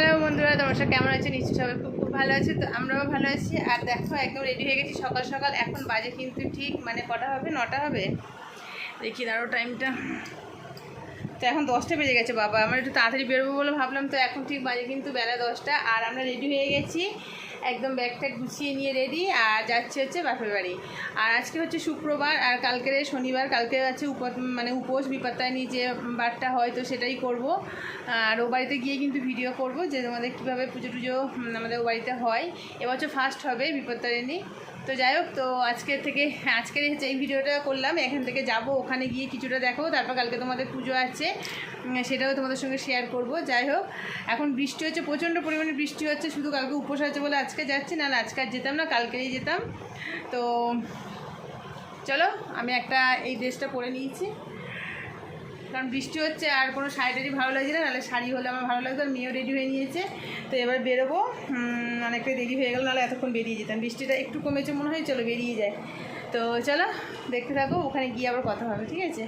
Hello বন্ধুরা সব কেমন আছে? নিশ্চয়ই সবাই খুব খুব ভালো আছে। তো আমরাও ভালো আছি। আর দেখো, একদম রেডি হয়ে গেছি সকাল সকাল। এখন বাজে কিন্তু ঠিক মানে কটা হবে? নটা হবে? দেখি দাঁড়ো টাইমটা তো এখন দশটা বেজে গেছে, বাবা। আমরা একটু তাড়াতাড়ি বেরোবো বলে ভাবলাম। তো এখন ঠিক বাজে কিন্তু বেলা দশটা। আর আমরা রেডি হয়ে গেছি। একদম ব্যাগটা গুছিয়ে নিয়ে রেডি আর যাচ্ছি হচ্ছে বাপের বাড়ি। আর আজকে হচ্ছে শুক্রবার, আর কালকের শনিবার, কালকে আছে উপ মানে উপোস বিপাত্তায়নি যে বারটা হয় তো সেটাই করব। আর ও বাড়িতে গিয়ে কিন্তু ভিডিও করব যে তোমাদের কীভাবে পুজো টুজো আমাদের ও বাড়িতে হয়। এবছর ফার্স্ট হবে বিপত্তারিণী তো যাই হোক, তো আজকের থেকে, আজকের হচ্ছে এই ভিডিওটা করলাম। এখান থেকে যাব, ওখানে গিয়ে কিছুটা দেখো, তারপর কালকে তোমাদের পুজো আছে। সেটাও তোমাদের সঙ্গে শেয়ার করব। যাই হোক, এখন বৃষ্টি হচ্ছে, প্রচণ্ড পরিমাণে বৃষ্টি হচ্ছে, শুধু কালকে উপোস আছে বলে আজকে যাচ্ছি না আজকে আর যেতাম না কালকেই যেতাম। তো চলো, আমি একটা এই ড্রেসটা পরে নিয়েছি। কারণ বৃষ্টি হচ্ছে আর কোনো শাড়ি টাড়ি ভালো লাগছে না, নাহলে শাড়ি হলে আমার ভালো লাগতো, আর মেয়েও রেডি হয়ে নিয়েছে। তো এবার বেরোবো অনেকটা দেরি হয়ে গেল, নাহলে এতক্ষণ বেরিয়ে যেতাম। বৃষ্টিটা একটু কমেছে মনে হয়, চলো বেরিয়ে যায় তো চলো, দেখতে থাকো, ওখানে গিয়ে আবার কথা হবে, ঠিক আছে?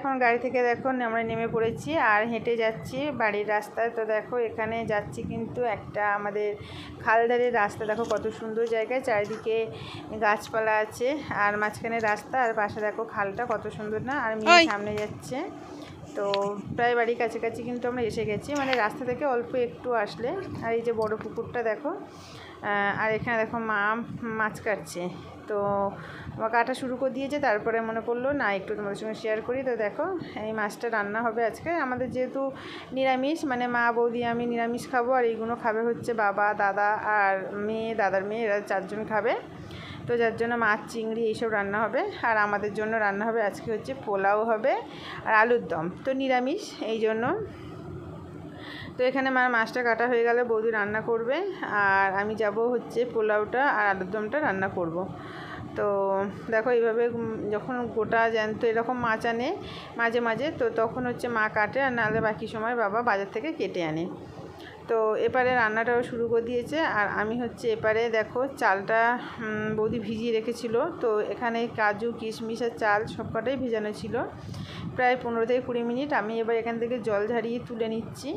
এখন গাড়ি থেকে দেখো আমরা নেমে পড়েছি আর হেঁটে যাচ্ছি বাড়ির রাস্তায় তো দেখো এখানে যাচ্ছি কিন্তু একটা আমাদের খালধারের রাস্তা। দেখো কত সুন্দর জায়গায় চারিদিকে গাছপালা আছে আর মাঝখানে রাস্তা আর পাশে দেখো খালটা কত সুন্দর না? আর মেয়ে সামনে যাচ্ছে। তো প্রায় বাড়ির কাছাকাছি কিন্তু আমরা এসে গেছি। মানে রাস্তা থেকে অল্প একটু আসলে। আর এই যে বড় পুকুরটা দেখো আর এখানে দেখো মা মাছ কাটছে। তো আমার কাটা শুরু করে দিয়েছে, তারপরে মনে পড়ল না, একটু তোমাদের সঙ্গে শেয়ার করি। তো দেখো, এই মাছটা রান্না হবে আজকে। আমাদের যেহেতু নিরামিষ মানে মা, বৌদি, আমি নিরামিষ খাব, আর এইগুলো খাবে হচ্ছে বাবা, দাদা, আর মেয়ে, দাদার মেয়ে, এরা চারজন খাবে। তো যার জন্য মাছ, চিংড়ি এইসব রান্না হবে। আর আমাদের জন্য রান্না হবে আজকে হচ্ছে পোলাও হবে আর আলুর দম। তো নিরামিষ, এই জন্য। তো এখানে মার মাছটা কাটা হয়ে গেলে, বৌদি রান্না করবে। আর আমি যাব হচ্ছে পোলাওটা আর আলুর দমটা রান্না করব। তো দেখো এইভাবে যখন গোটা জ্যান্ত এরকম মাছ আনে মাঝে মাঝে, তো তখন হচ্ছে মা কাটে আর নাহলে বাকি সময় বাবা বাজার থেকে কেটে আনে। তো এপারে রান্নাটাও শুরু করে দিয়েছে। আর আমি হচ্ছে এপারে দেখো চালটা বৌদি ভিজিয়ে রেখেছিল। তো এখানে কাজু, কিশমিশ আর চাল সবকটাই ভেজানো ছিল। প্রায় পনেরো থেকে কুড়ি মিনিট আমি এবার এখান থেকে জল ঝারিয়ে তুলে নিচ্ছি।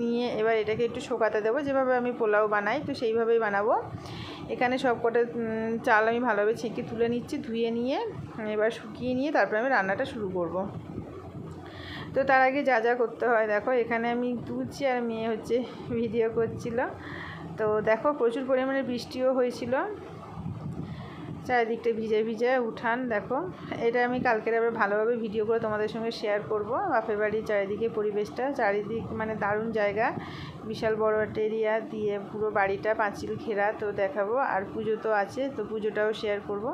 নিয়ে এবার এটাকে একটু শোকাতে দেবো। যেভাবে আমি পোলাও বানাই, তো সেইভাবেই বানাবো। এখানে সব কটা চাল আমি ভালোভাবে ছেঁকে তুলে নিচ্ছি, ধুয়ে নিয়ে, এবার শুকিয়ে নিয়ে তারপরে আমি রান্নাটা শুরু করব। তো তার আগে যা যা করতে হয়, দেখো এখানে আমি তুলছি আর মেয়ে হচ্ছে ভিডিও করছিল। তো দেখো প্রচুর পরিমাণে বৃষ্টিও হয়েছিল। চারিদিকটা ভিজে ভিজে উঠান, দেখো। এটা আমি কালকের আবার ভালোভাবে ভিডিও করে তোমাদের সঙ্গে শেয়ার করব। বাপের বাড়ির চারিদিকে পরিবেশটা, চারিদিক মানে দারুণ জায়গা। বিশাল বড় একটা এরিয়া দিয়ে পুরো বাড়িটা পাঁচিল ঘেরা, তো দেখাবো। আর পুজো তো আছে, তো পুজোটাও শেয়ার করব।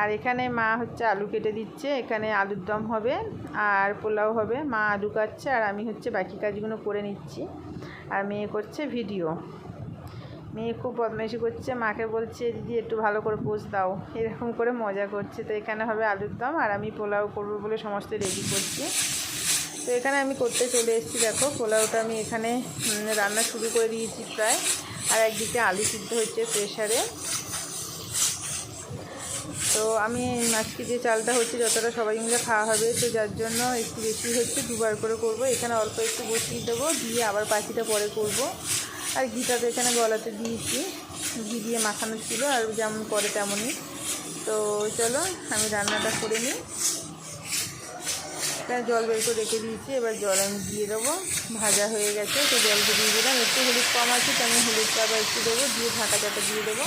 আর এখানে মা হচ্ছে আলু কেটে দিচ্ছে, এখানে আলুর দম হবে আর পোলাও হবে। মা আলু কাটছে আর আমি হচ্ছে বাকি কাজগুলো করে নিচ্ছি। আর মেয়ে করছে ভিডিও। মেয়ে খুব বদমাইশি করছে, মাকে বলছে, দিদি, একটু ভালো করে পোজ দাও। এরকম করে মজা করছে। তো এখানে হবে আলুর দম আর আমি পোলাও করব বলে সমস্ত রেডি করছি। তো এখানে আমি করতে চলে এসেছি, দেখো। পোলাওটা আমি এখানে রান্না শুরু করে দিয়েছি প্রায়। আর একদিকে আলু সিদ্ধ হচ্ছে প্রেশারে তো আমি আজকে যে চালটা হচ্ছে, যতটা সবাই মিলে খাওয়া হবে, তো যার জন্য একটু বেশি হচ্ছে, দুবার করে করব। এখানে অল্প একটু বসিয়ে দেবো, দিয়ে আবার পাখিটা পরে করব। আর ঘিটা তো এখানে গলাতে দিয়েছি, ঘি দিয়ে মাখানো ছিল, আর যেমন করে তেমনই। তো চলো, আমি রান্নাটা করে নিই। এখানে জল বের করে রেখে দিয়েছি, এবার জল আমি দিয়ে দেবো। ভাজা হয়ে গেছে, তো জলটা দিয়ে দিলাম। একটু হলুদ কম আছে, তো আমি হলুদটা আবার একটু দেবো, দিয়ে ঢাকা চাটা দিয়ে দেবো।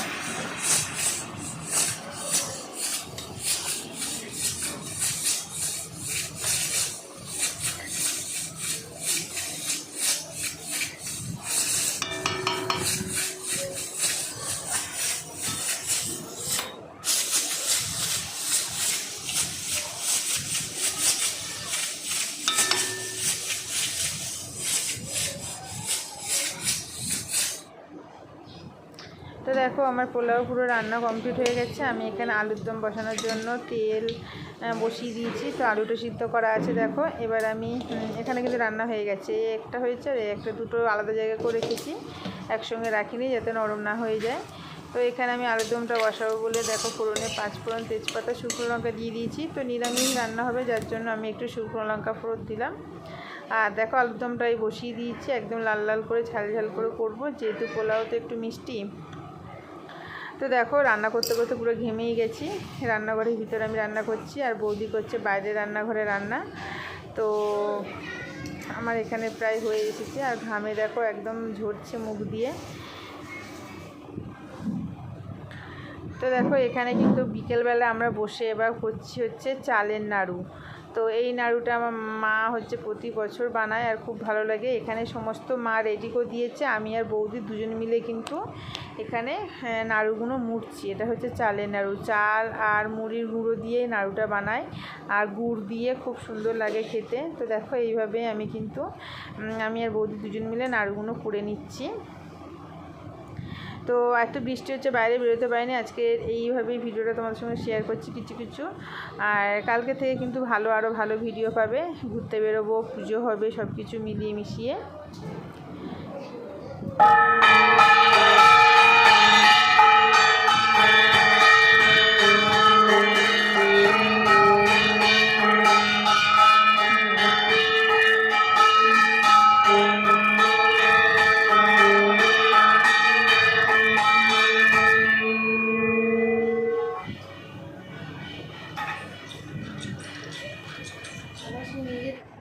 দেখো, আমার পোলাও পুরো রান্না কমপ্লিট হয়ে গেছে। আমি এখানে আলুর দম বসানোর জন্য তেল বসিয়ে দিয়েছি। তো আলুটা সিদ্ধ করা আছে, দেখো। এবার আমি এখানে কিন্তু রান্না হয়ে গেছে। এই একটা হয়েছে আর একটা। দুটো আলাদা জায়গা করে রেখেছি। একসঙ্গে রাখিনি যাতে নরম না হয়ে যায়। তো এখানে আমি আলুর দমটা বসাবো বলে, দেখো, ফোড়নে পাঁচ ফোড়ন তেজপাতা, শুকনো লঙ্কা দিয়ে দিয়েছি। তো নিরামিষ রান্না হবে, যার জন্য আমি একটু শুকনো লঙ্কা ফোড়ন দিলাম। আর দেখো, আলুর দমটাই বসিয়ে দিয়েছি। একদম লাল লাল করে ঝাল ঝাল করে করব। যেহেতু পোলাও তো একটু মিষ্টি তো দেখো, রান্না করতে করতে পুরো ঘেমেই গেছি। রান্নাঘরের ভিতরে আমি রান্না করছি আর বৌদি করছে বাইরে রান্নাঘরে রান্না। তো আমার এখানে প্রায় হয়ে এসেছে। আর ঘামে দেখো, একদম ঝরছে মুখ দিয়ে। তো দেখো, এখানে কিন্তু বিকেলবেলা আমরা বসে এবার করছি হচ্ছে চালের নাড়ু। তো এই নাড়ুটা আমার মা হচ্ছে প্রতি বছর বানায় আর খুব ভালো লাগে। এখানে সমস্ত মা রেডি করে দিয়েছে। আমি আর বৌদি দুজন মিলে কিন্তু এখানে হ্যাঁ, নাড়ুগুলো মুড়ছি। এটা হচ্ছে চালের নাড়ু। চাল আর মুড়ির গুঁড়ো দিয়ে নাড়ুটা বানায় আর গুড় দিয়ে খুব সুন্দর লাগে খেতে। তো দেখো এইভাবে আমি কিন্তু আমি আর বৌদি দুজন মিলে নাড়ুগুলো করে নিচ্ছি। তো এত বৃষ্টি হচ্ছে, বাইরে বেরোতে পারিনি। আজকে এইভাবেই ভিডিওটা তোমাদের সঙ্গে শেয়ার করছি কিছু কিছু। আর কালকে থেকে কিন্তু ভালো আরও ভালো ভিডিও পাবে। ঘুরতে বেরোবো, পুজো হবে সব কিছু মিলিয়ে মিশিয়ে।